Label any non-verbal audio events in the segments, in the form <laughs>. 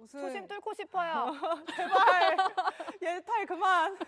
무슨 초심 뚫고 싶어요. <laughs> 제발 얘탈 그만.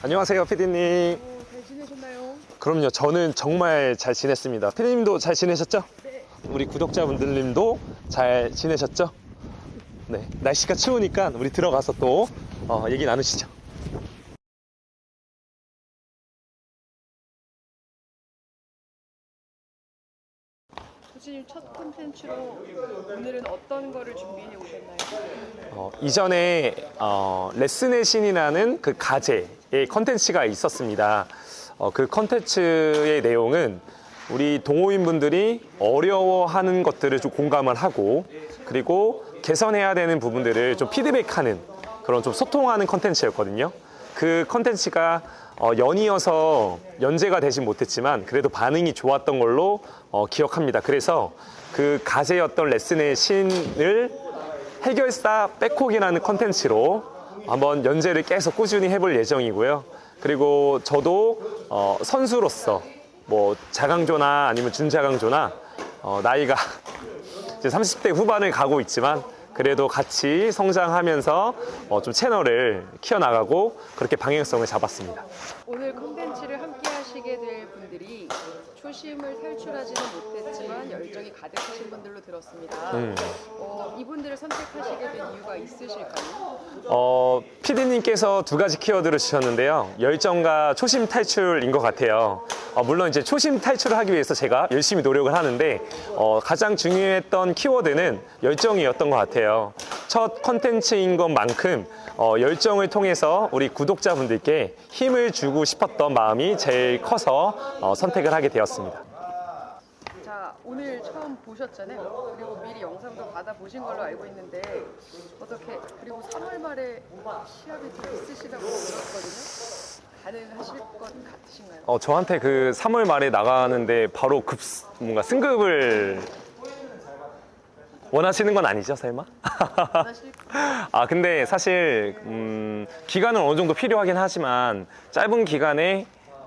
안녕하세요, 피디님. 잘 지내셨나요? 그럼요, 저는 정말 잘 지냈습니다. 피디님도 잘 지내셨죠? 네. 우리 구독자분들님도 잘 지내셨죠? 네, 날씨가 추우니까 우리 들어가서 또 어, 얘기 나누시죠. 교수님 첫 콘텐츠로 오늘은 어떤 거를 준비해 오셨나요? 어, 이전에 어, 레슨의 신이라는 그 가제의 컨텐츠가 있었습니다. 어, 그 컨텐츠의 내용은 우리 동호인분들이 어려워하는 것들을 좀 공감을 하고 그리고 개선해야 되는 부분들을 좀 피드백하는 그런 좀 소통하는 컨텐츠였거든요. 그 컨텐츠가 어, 연이어서 연재가 되진 못했지만 그래도 반응이 좋았던 걸로 어, 기억합니다. 그래서 그 가제였던 레슨의 신을 해결사 백콕이라는 컨텐츠로 한번 연재를 계속 꾸준히 해볼 예정이고요. 그리고 저도 어, 선수로서 뭐 자강조나 아니면 준자강조나 어, 나이가 <laughs> 이제 30대 후반을 가고 있지만 그래도 같이 성장하면서 어, 좀 채널을 키워나가고 그렇게 방향성을 잡았습니다. 오늘 콘텐츠를 함께 초심을 탈출하지는 못했지만 열정이 가득하신 분들로 들었습니다. 음. 어, 이분들을 선택하시게 된 이유가 있으실까요? 어, PD님께서 두 가지 키워드를 주셨는데요. 열정과 초심 탈출인 것 같아요. 어, 물론 이제 초심 탈출을 하기 위해서 제가 열심히 노력을 하는데 어, 가장 중요했던 키워드는 열정이었던 것 같아요. 첫 컨텐츠인 것만큼 어, 열정을 통해서 우리 구독자분들께 힘을 주고 싶었던 마음이 제일 커서 어, 선택을 하게 되었습니다. 자, 오늘 처음 보셨잖아요. 그리고 미리 영상도 받아보신 걸로 알고 있는데 어떻게 그리고 3월 말에 시합이 좀 있으시다고 들었거든요. 가능하실 것 같으신가요? 어, 저한테 그 3월 말에 나가는데 바로 급 뭔가 승급을 원하시는 건 아니죠, 설마? <laughs> 아 근데 사실 음, 기간은 어느 정도 필요하긴 하지만 짧은 기간에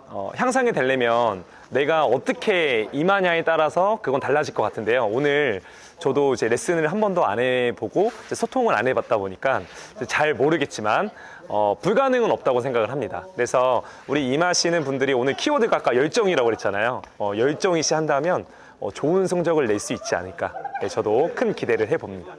어, 향상이 되려면 내가 어떻게 임하냐에 따라서 그건 달라질 것 같은데요. 오늘 저도 이제 레슨을 한 번도 안 해보고 이제 소통을 안 해봤다 보니까 잘 모르겠지만 어, 불가능은 없다고 생각을 합니다. 그래서 우리 임하시는 분들이 오늘 키워드가 아까 열정이라고 그랬잖아요. 어, 열정이 시 한다면 어, 좋은 성적을 낼 수 있지 않을까. 네, 저도 큰 기대를 해봅니다.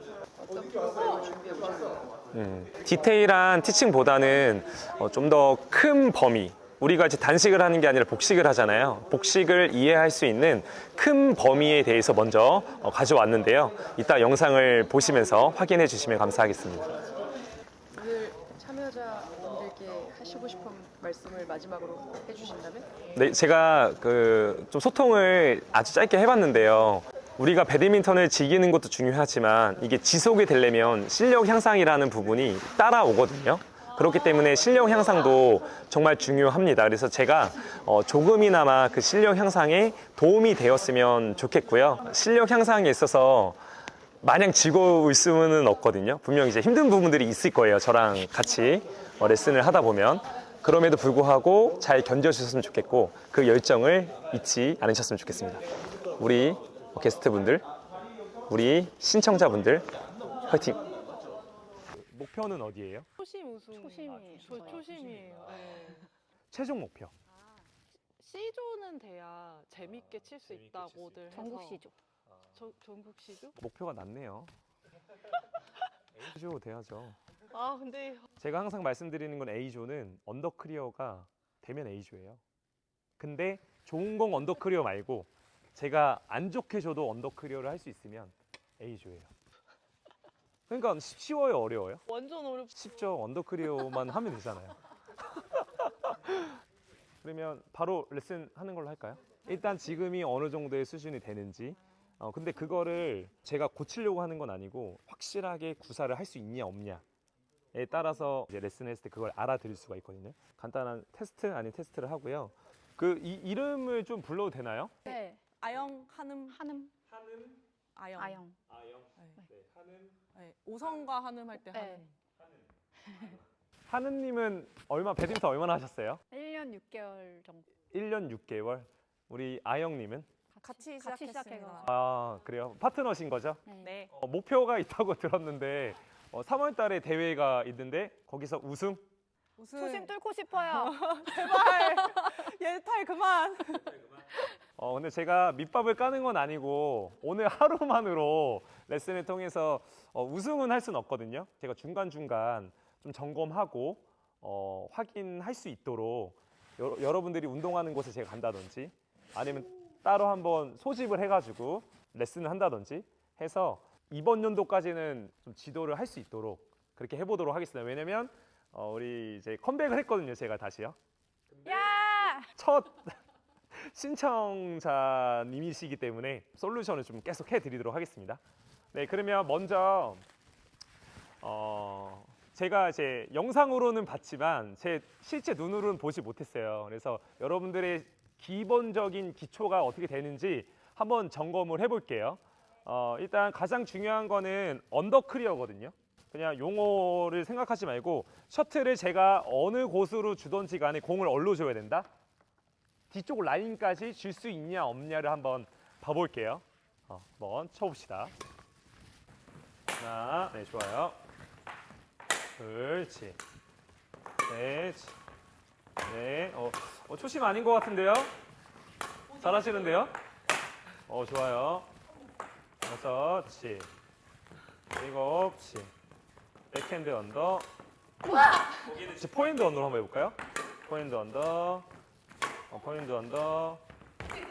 음, 디테일한 티칭보다는 어, 좀더 큰 범위. 우리가 이제 단식을 하는 게 아니라 복식을 하잖아요. 복식을 이해할 수 있는 큰 범위에 대해서 먼저 어, 가져왔는데요. 이따 영상을 보시면서 확인해 주시면 감사하겠습니다. 오늘 싶은 말씀을 마지막으로 해주신다면? 네, 제가 그 좀 소통을 아주 짧게 해봤는데요. 우리가 배드민턴을 즐기는 것도 중요하지만 이게 지속이 되려면 실력 향상이라는 부분이 따라오거든요. 그렇기 때문에 실력 향상도 정말 중요합니다. 그래서 제가 어, 조금이나마 그 실력 향상에 도움이 되었으면 좋겠고요. 실력 향상에 있어서 마냥 즐거울 수는 없거든요. 분명 이제 힘든 부분들이 있을 거예요. 저랑 같이 어, 레슨을 하다 보면. 그럼에도 불구하고 잘 견뎌주셨으면 좋겠고 그 열정을 잊지 않으셨으면 좋겠습니다. 우리 게스트분들, 우리 신청자분들, 화이팅! 목표는 어디예요? 초심 우승. 초심이에요. 저 초심이에요. 네. 최종 목표. C조는 돼야 재밌게 칠수 있다고들 해서 전국 시조. 저, 전국 C조? 목표가 낮네요. <laughs> A조 돼야죠. 아 근데 제가 항상 말씀드리는 건 A조는 언더크리어가 되면 A조예요. 근데 좋은 공 언더크리어 말고 제가 안 좋게 줘도 언더크리어를 할 수 있으면 A조예요. 그러니까 쉬- 쉬워요, 어려워요? 완전 어렵. 쉽죠. 언더크리어만 하면 되잖아요. <laughs> 그러면 바로 레슨 하는 걸로 할까요? 일단 지금이 어느 정도의 수준이 되는지. 어, 근데 그거를 제가 고치려고 하는 건 아니고 확실하게 구사를 할 수 있냐 없냐에 따라서 이제 레슨 했을 때 그걸 알아들을 수가 있거든요. 간단한 테스트 아닌 테스트를 하고요. 그 이, 이름을 좀 불러도 되나요? 네. 아영 한음 한음. 한음, 아영. 아영. 아영, 네. 네, 한음. 네. 오성과 한음 할때 네. 한음. 한음님은 얼마 배드민턴 얼마나 하셨어요? 1년 6개월 정도. 1년 6개월. 우리 아영님은 같이 같이 시작했습니다. 아 그래요? 파트너신 거죠? 네. 어, 목표가 있다고 들었는데 어, 3월 달에 대회가 있는데 거기서 우승? 우승. 초심 뚫고 싶어요. <laughs> 제발 얘탈 그만. 어, 근데 제가 밑밥을 까는 건 아니고 오늘 하루만으로 레슨을 통해서 어, 우승은 할 수는 없거든요. 제가 중간중간 좀 점검하고 어, 확인할 수 있도록 여, 여러분들이 운동하는 곳에 제가 간다든지 아니면 따로 한번 소집을 해가지고 레슨을 한다든지 해서 이번 연도까지는 좀 지도를 할 수 있도록 그렇게 해보도록 하겠습니다. 왜냐면 어, 우리 이제 컴백을 했거든요. 제가 다시요. 야! 첫 <laughs> 신청자님이시기 때문에 솔루션을 좀 계속 해드리도록 하겠습니다. 네, 그러면 먼저 어, 제가 이제 영상으로는 봤지만 제 실제 눈으로는 보지 못했어요. 그래서 여러분들의 기본적인 기초가 어떻게 되는지 한번 점검을 해볼게요. 어, 일단 가장 중요한 거는 언더클리어거든요. 그냥 용어를 생각하지 말고 셔틀을 제가 어느 곳으로 주던지 간에 공을 얼로 줘야 된다. 뒤쪽 라인까지 줄 수 있냐 없냐를 한번 봐볼게요. 어, 한번 쳐봅시다. 하나, 네 좋아요. 그렇지. 네, 치. 네, 어, 어, 초심 아닌 것 같은데요? 잘하시는데요? 어, 좋아요. 여섯, 치. 일곱, 치. 백핸드 언더. 이제 포핸드 언더로 한번 해볼까요? 포핸드 언더. 어, 포핸드 언더.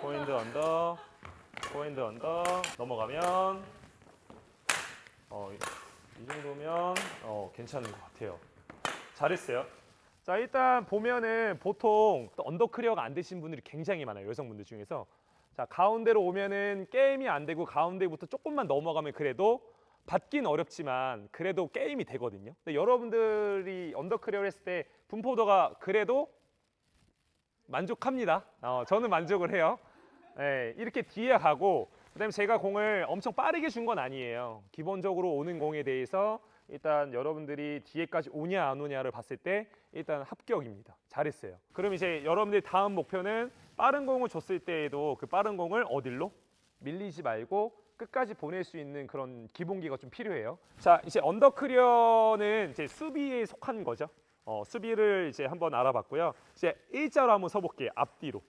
포핸드 언더. 포핸드 언더. 넘어가면 어, 이- 이 정도면 어, 괜찮은 것 같아요. 잘했어요. 자 일단 보면은 보통 또 언더클리어가 안 되신 분들이 굉장히 많아요 여성분들 중에서 자 가운데로 오면은 게임이 안 되고 가운데부터 조금만 넘어가면 그래도 받긴 어렵지만 그래도 게임이 되거든요. 근데 여러분들이 언더클리어를 했을 때 분포도가 그래도 만족합니다. 어, 저는 만족을 해요. 네, 이렇게 뒤에 가고 그다음에 제가 공을 엄청 빠르게 준 건 아니에요. 기본적으로 오는 공에 대해서 일단 여러분들이 뒤에까지 오냐 안 오냐를 봤을 때 일단 합격입니다. 잘했어요. 그럼 이제 여러분들 다음 목표는 빠른 공을 줬을 때에도 그 빠른 공을 어딜로 밀리지 말고 끝까지 보낼 수 있는 그런 기본기가 좀 필요해요. 자, 이제 언더클리어는 이제 수비에 속한 거죠. 어, 수비를 이제 한번 알아봤고요. 이제 일자로 한번 서볼게요. 앞뒤로.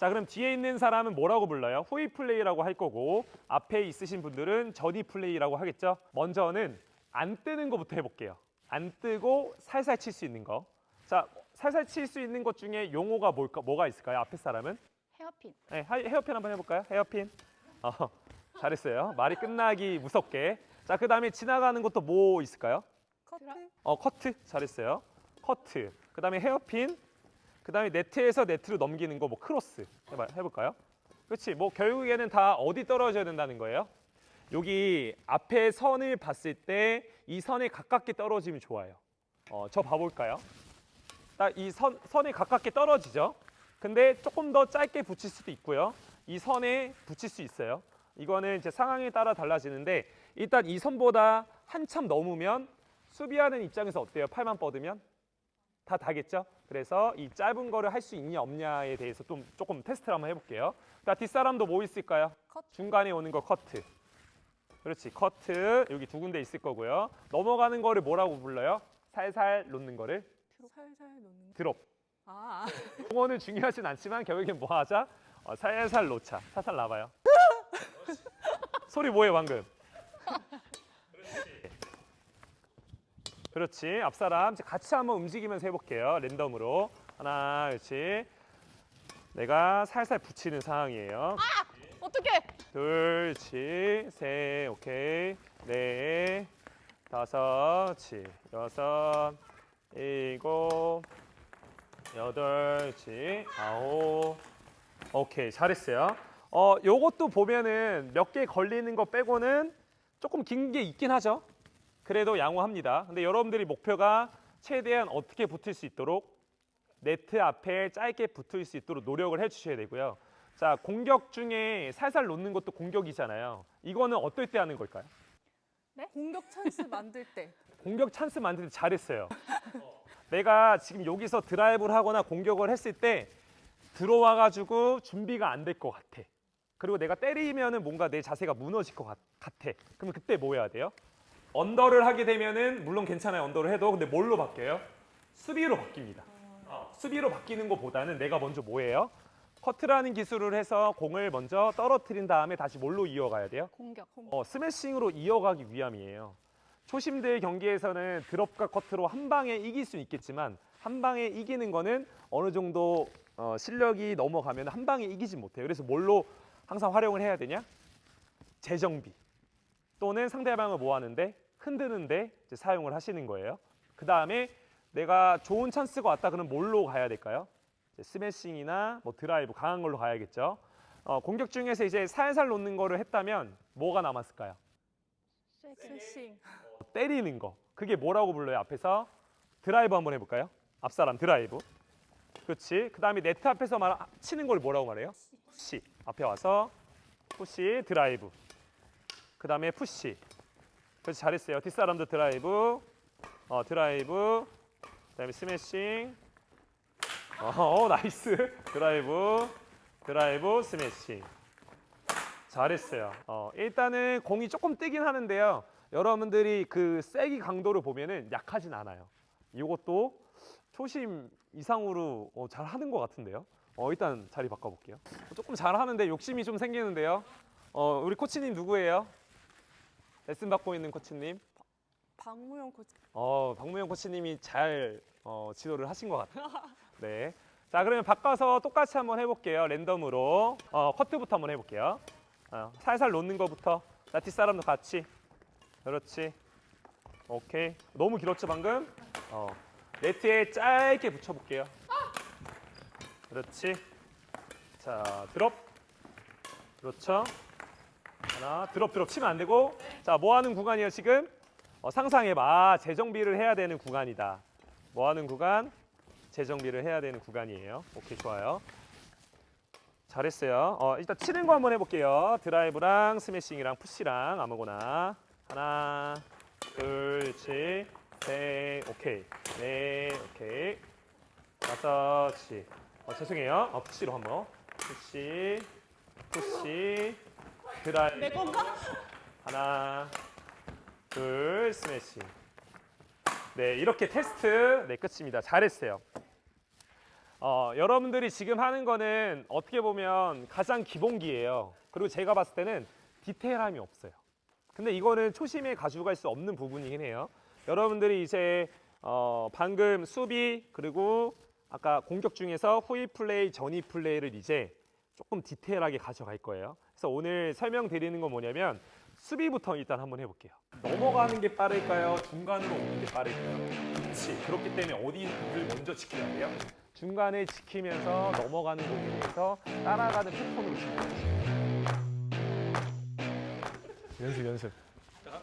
자 그럼 뒤에 있는 사람은 뭐라고 불러요? 후위 플레이라고 할 거고 앞에 있으신 분들은 저디 플레이라고 하겠죠. 먼저는 안 뜨는 것부터 해볼게요. 안 뜨고 살살 칠 수 있는 거. 자 살살 칠 수 있는 것 중에 용어가 뭘까, 뭐가 있을까요? 앞에 사람은 헤어핀. 네, 하- 헤어핀 한번 해볼까요? 헤어핀. 어, 잘했어요. 말이 끝나기 무섭게. 자 그 다음에 지나가는 것도 뭐 있을까요? 커트. 어 커트 잘했어요. 커트. 그 다음에 헤어핀. 그 다음에 네트에서 네트로 넘기는 거 뭐 크로스 해봐 해볼까요? 그렇지. 뭐 결국에는 다 어디 떨어져야 된다는 거예요. 여기 앞에 선을 봤을 때 이 선에 가깝게 떨어지면 좋아요. 어, 저 봐볼까요? 딱 이 선 선에 가깝게 떨어지죠. 근데 조금 더 짧게 붙일 수도 있고요. 이 선에 붙일 수 있어요. 이거는 이제 상황에 따라 달라지는데 일단 이 선보다 한참 넘으면 수비하는 입장에서 어때요? 팔만 뻗으면 다 다겠죠? 그래서 이 짧은 거를 할 수 있냐 없냐에 대해서 좀 조금 테스트를 한번 해볼게요. 자 뒷사람도 뭐 있을까요? 커트. 중간에 오는 거 커트. 그렇지 커트 여기 두 군데 있을 거고요. 넘어가는 거를 뭐라고 불러요? 살살 놓는 거를 살살 놓는. 드롭. 아. 용어는 중요하진 않지만 결국엔 뭐 하자? 어, 살살 놓자. 살살 나봐요. <laughs> 소리 뭐예요 방금? 그렇지. 앞사람 같이 한번 움직이면서 해볼게요. 랜덤으로 하나, 그렇지. 내가 살살 붙이는 상황이에요. 어떻게? 둘, 치, 셋, 오케이. 넷, 다섯, 치, 여섯, 일곱, 여덟, 치, 아홉. 오케이, 잘했어요. 어, 요것도 보면은 몇 개 걸리는 거 빼고는 조금 긴 게 있긴 하죠. 그래도 양호합니다. 근데 여러분들이 목표가 최대한 어떻게 붙을 수 있도록 네트 앞에 짧게 붙을 수 있도록 노력을 해주셔야 되고요. 자, 공격 중에 살살 놓는 것도 공격이잖아요. 이거는 어떨 때 하는 걸까요? 공격 찬스 만들 때. <laughs> 공격 찬스 만들 때 잘했어요. 내가 지금 여기서 드라이브를 하거나 공격을 했을 때 들어와가지고 준비가 안 될 것 같아. 그리고 내가 때리면은 뭔가 내 자세가 무너질 것 같, 같아. 그러면 그때 뭐 해야 돼요? 언더를 하게 되면은 물론 괜찮아요. 언더를 해도 근데 뭘로 바뀌어요? 수비로 바뀝니다. 어, 수비로 바뀌는 것보다는 내가 먼저 뭐 해요? 커트라는 기술을 해서 공을 먼저 떨어뜨린 다음에 다시 뭘로 이어가야 돼요? 공격. 어, 스매싱으로 이어가기 위함이에요. 초심들 경기에서는 드롭과 커트로 한 방에 이길 수 있겠지만 한 방에 이기는 거는 어느 정도 어, 실력이 넘어가면 한 방에 이기지 못해요. 그래서 뭘로 항상 활용을 해야 되냐? 재정비 또는 상대방을 뭐 하는데 흔드는데 사용을 하시는 거예요. 그 다음에 내가 좋은 찬스가 왔다 그러면 뭘로 가야 될까요? 스매싱이나 뭐 드라이브 강한 걸로 가야겠죠. 어, 공격 중에서 이제 살살 놓는 거를 했다면 뭐가 남았을까요? 스싱. 때리는 거. 그게 뭐라고 불러요? 앞에서 드라이브 한번 해볼까요? 앞 사람 드라이브. 그렇지. 그 다음에 네트 앞에서 말 치는 걸 뭐라고 말해요? 푸시. 앞에 와서 푸시 드라이브. 그 다음에 푸시. 그렇지 잘했어요. 뒷사람도 드라이브. 어 드라이브. 그 다음에 스매싱. 어, 어 나이스. 드라이브. 드라이브 스매싱. 잘했어요. 어, 일단은 공이 조금 뜨긴 하는데요. 여러분들이 그 세기 강도를 보면은 약하진 않아요. 이것도 초심 이상으로 어, 잘 하는 것 같은데요. 어, 일단 자리 바꿔볼게요. 조금 잘 하는데 욕심이 좀 생기는데요. 어, 우리 코치님 누구예요? 레슨 받고 있는 코치님. 박무영 코치. 어, 박무영 코치님이 잘 어, 지도를 하신 것 같아요. <laughs> 네. 자, 그러면 바꿔서 똑같이 한번 해볼게요. 랜덤으로. 어, 커트부터 한번 해볼게요. 어, 살살 놓는 거부터. 자, 뒷사람도 같이. 그렇지. 오케이. 너무 길었죠, 방금? 어, 네트에 짧게 붙여볼게요. 그렇지. 자, 드롭. 그렇죠. 하나, 드롭, 드롭 치면 안 되고. 자, 뭐 하는 구간이에요, 지금? 어, 상상해봐. 아, 재정비를 해야 되는 구간이다. 뭐 하는 구간? 재정비를 해야 되는 구간이에요. 오케이, 좋아요. 잘했어요. 어, 일단 치는 거 한번 해볼게요. 드라이브랑 스매싱이랑 푸시랑 아무거나. 하나, 둘, 그렇지. 셋, 오케이. 네, 오케이. 다섯시. 어, 죄송해요. 어, 푸시로 한번. 푸시, 푸시, 드라이브. 내 건가? 하나, 둘, 스매싱. 네, 이렇게 테스트 네 끝입니다. 잘했어요. 어, 여러분들이 지금 하는 거는 어떻게 보면 가장 기본기예요. 그리고 제가 봤을 때는 디테일함이 없어요. 근데 이거는 초심에 가져갈 수 없는 부분이긴 해요. 여러분들이 이제 어, 방금 수비 그리고 아까 공격 중에서 후위 플레이, 전위 플레이를 이제 조금 디테일하게 가져갈 거예요. 그래서 오늘 설명드리는 건 뭐냐면 수비부터 일단 한번 해볼게요. 넘어가는 게 빠를까요? 중간으로 오는 게 빠를까요? 그렇지. 그렇기 때문에 어디를 먼저 지켜야 돼요? 중간에 지키면서 넘어가는 부분에서 따라가는 패턴으로 지켜야 연습 연습. 자,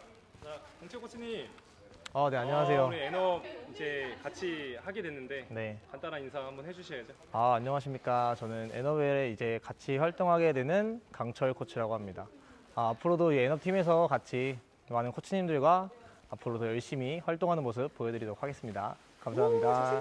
공채 코치님. 아, 네 안녕하세요. 우리 애너 이제 같이 하게 됐는데 네. 간단한 인사 한번 해주셔야죠. 아 안녕하십니까. 저는 에너웰에 이제 같이 활동하게 되는 강철 코치라고 합니다. 아, 앞으로도 이 에너 팀에서 같이 많은 코치님들과 앞으로 더 열심히 활동하는 모습 보여드리도록 하겠습니다. 감사합니다.